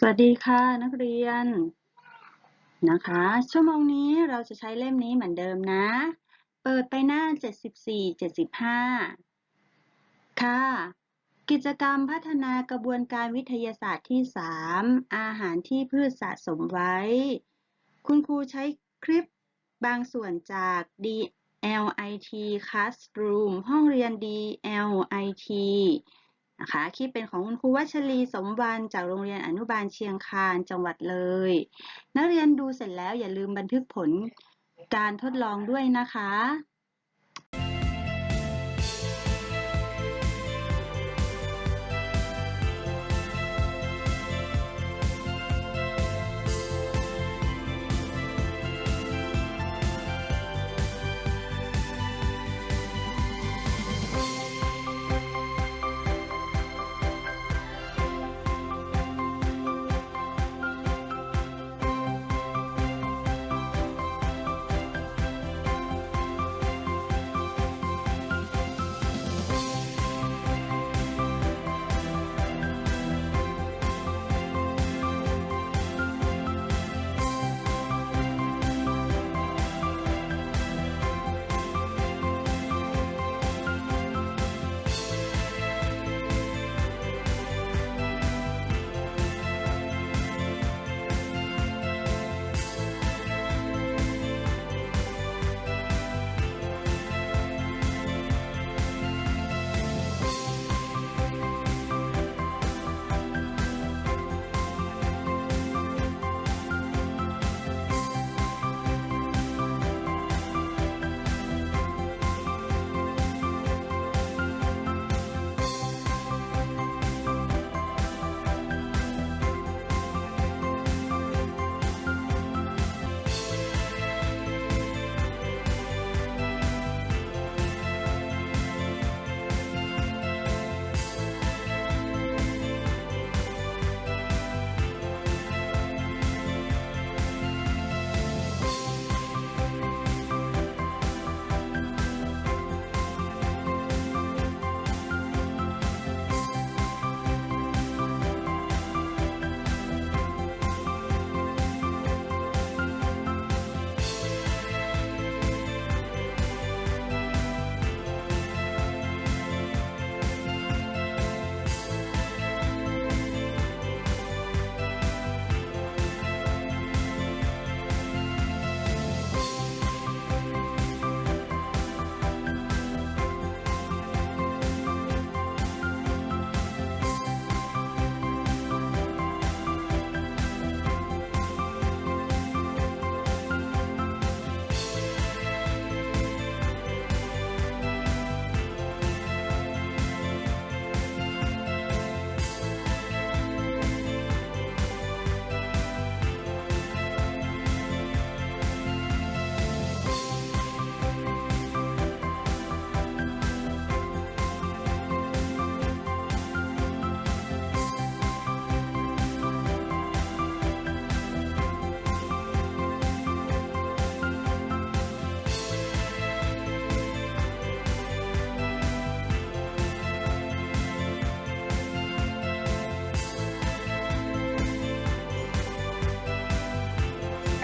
สวัสดีค่ะ นักเรียนนะคะ ชั่วโมงนี้เราจะใช้เล่มนี้เหมือนเดิมนะ เปิดไปหน้า 74 75 ค่ะ กิจกรรมพัฒนากระบวนการวิทยาศาสตร์ที่ 3 อาหารที่พืชสะสมไว้ คุณครูใช้คลิปบางส่วนจาก DLIT Classroom ห้องเรียน DLIT นะคะคลิปเป็นของคุณครูวัชรีสมวันจากโรงเรียนอนุบาลเชียงคานจังหวัดเลย นักเรียนดูเสร็จแล้วอย่าลืมบันทึกผลการทดลองด้วยนะคะ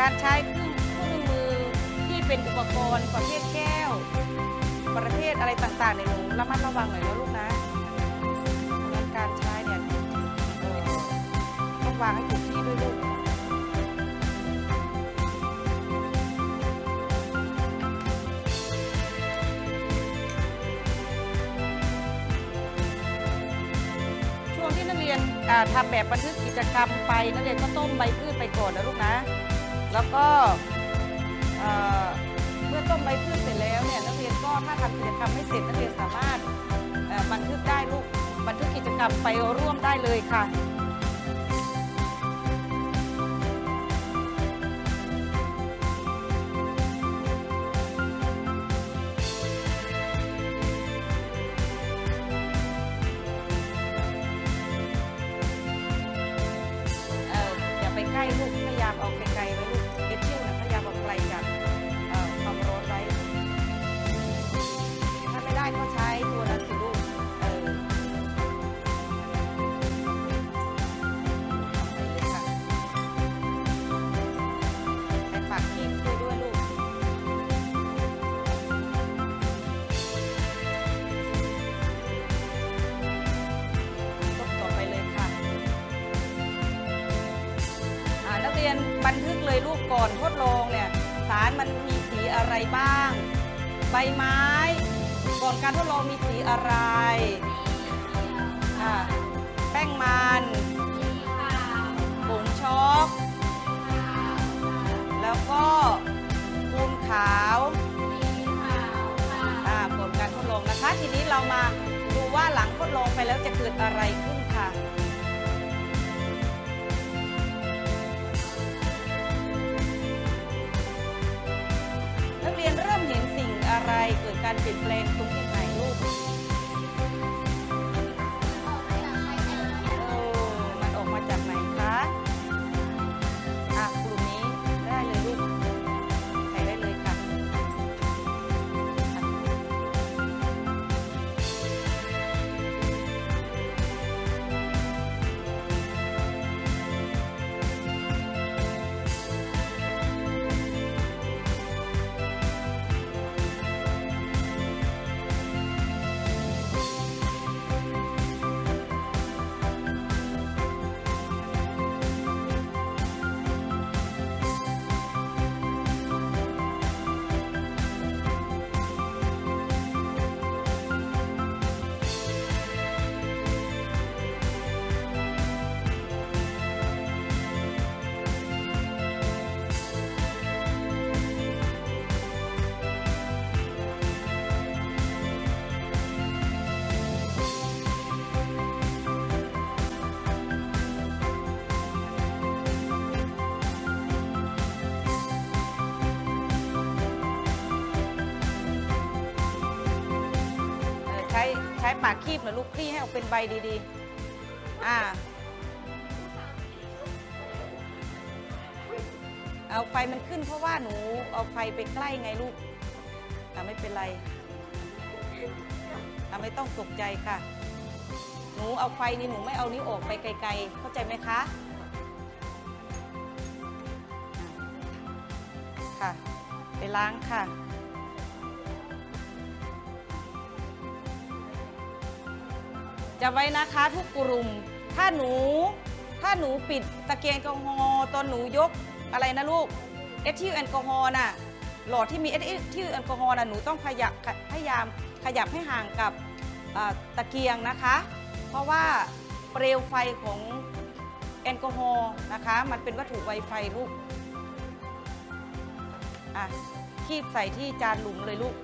การใช้เครื่องมือที่เป็นอุปกรณ์ประเภทแก้ว ประเภทอะไรต่างๆในยหนูระมัดระวังหน่อยนะลูกนะงั้นการใช้เนี่ยต้องวางให้ถูกที่ด้วยลูกช่วงที่นักเรียนอ่าทำแบบบันทึกกิจกรรมไปนักเรียนก็ต้มใบพืชไปก่อนนะลูกนะ แล้วก็เมื่อต้มใบพืชเสร็จแล้วเนี่ยนักเรียนก็ถ้าทำกิจกรรมไม่เสร็จนักเรียนสามารถบันทึกได้ลูกบันทึกกิจกรรมไปร่วมได้เลยค่ะเอออย่าไปใกล้ลูกพยายามเอาไก อนทดลองเนี่ยสารมันมีสีอะไรบ้าง ใบไม้ ก่อนการทดลองมีสีอะไรอ่าแป้งมันผงช็อกแล้วก็ปูนขาวอ่าผลการทดลองนะคะ ทีนี้เรามาดูว่าหลังทดลองไปแล้วจะเกิดอะไรขึ้น การเปลี่ยนแปลงตรงนี้ ช้ใช้ปากคีบหน่อลูกคลี่ให้ออกเป็นใบดีๆ อ่า เอาไฟมันขึ้นเพราะว่าหนูเอาไฟไปใกล้ไงลูก อ่าไม่เป็นไร อ่าไม่ต้องตกใจค่ะ หนูเอาไฟนี่หนูไม่เอานี้วออกไปไกลๆ เข้าใจไหมคะ ค่ะ ไปล้างค่ะ จะไว้นะคะทุกกลุ่ม ถ้าหนู ถ้าหนูปิดตะเกียงแอลกอฮอล์ตอนหนูยกอะไรนะลูกเอทิลแอลกอฮอล์น่ะหลอดที่มีเอทิลแอลกอฮอล์น่ะหนูต้องพยายามขยับให้ห่างกับตะเกียงนะคะ เพราะว่าเปลวไฟของแอลกอฮอล์นะคะ มันเป็นวัตถุไวไฟลูกอะคีบใส่ที่จานหลุมเลยลูก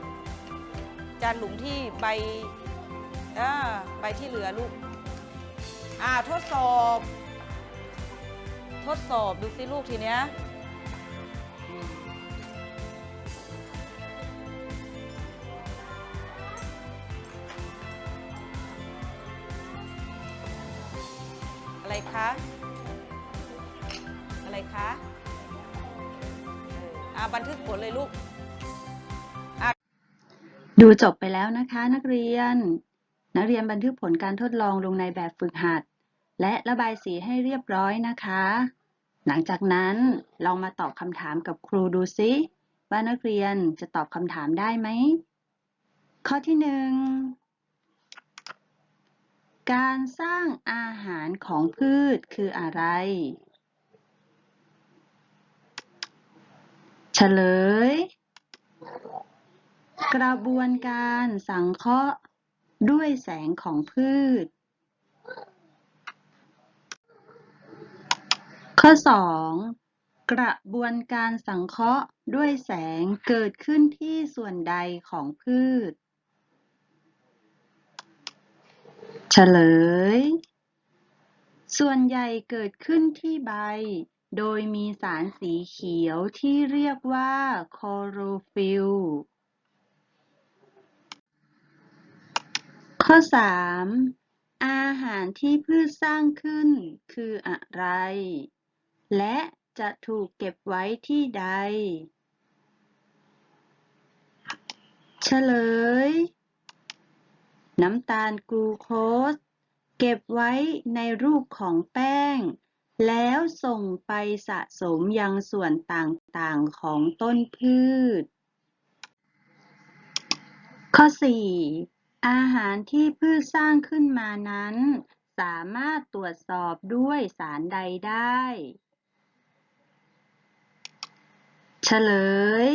จานหลุมที่ใบ อ่าใบที่เหลือลูก อ่าทดสอบ ทดสอบดูสิลูกทีเนี้ยอะไรคะ อะไรคะอออ่าบันทึกผลเลยลูกดูจบไปแล้วนะคะนักเรียน นักเรียนบันทึกผลการทดลองลงในแบบฝึกหัด และระบายสีให้เรียบร้อยนะคะ หลังจากนั้นลองมาตอบคำถามกับครูดูซิว่านักเรียนจะตอบคำถามได้ไหม ข้อที่หนึ่งการสร้างอาหารของพืชคืออะไร เฉลย กระบวนการสังเคราะห์ ด้วยแสงของพืช ข้อ 2. กระบวนการสังเคราะห์ด้วยแสงเกิดขึ้นที่ส่วนใดของพืช เฉลย ส่วนใหญ่เกิดขึ้นที่ใบโดยมีสารสีเขียวที่เรียกว่าโคโรฟิล ข้อ 3. อาหารที่พืชสร้างขึ้นคืออะไร และจะถูกเก็บไว้ที่ใด เฉลย น้ำตาลกลูโคส เก็บไว้ในรูปของแป้ง แล้วส่งไปสะสมยังส่วนต่างๆของต้นพืช ข้อ 4. อาหารที่พืชสร้างขึ้นมานั้น สามารถตรวจสอบด้วยสารใดได้ เฉลย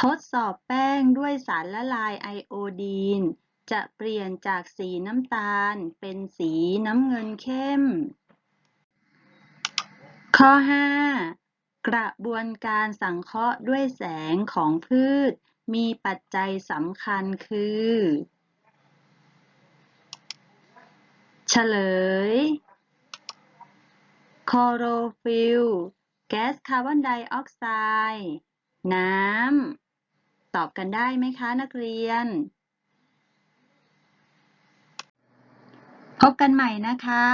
ทดสอบแป้งด้วยสารละลายไอโอดีน จะเปลี่ยนจากสีน้ำตาลเป็นสีน้ำเงินเข้ม ข้อ 5 กระบวนการสังเคราะห์ด้วยแสงของพืช มีปัจจัยสำคัญคือ เฉลย คอโรฟิลแก๊สคาร์บอนไดออกไซด์น้ำ ตอบกันได้ไหมคะนักเรียน พบกันใหม่นะคะ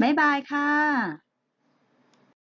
บ๊ายบายค่ะ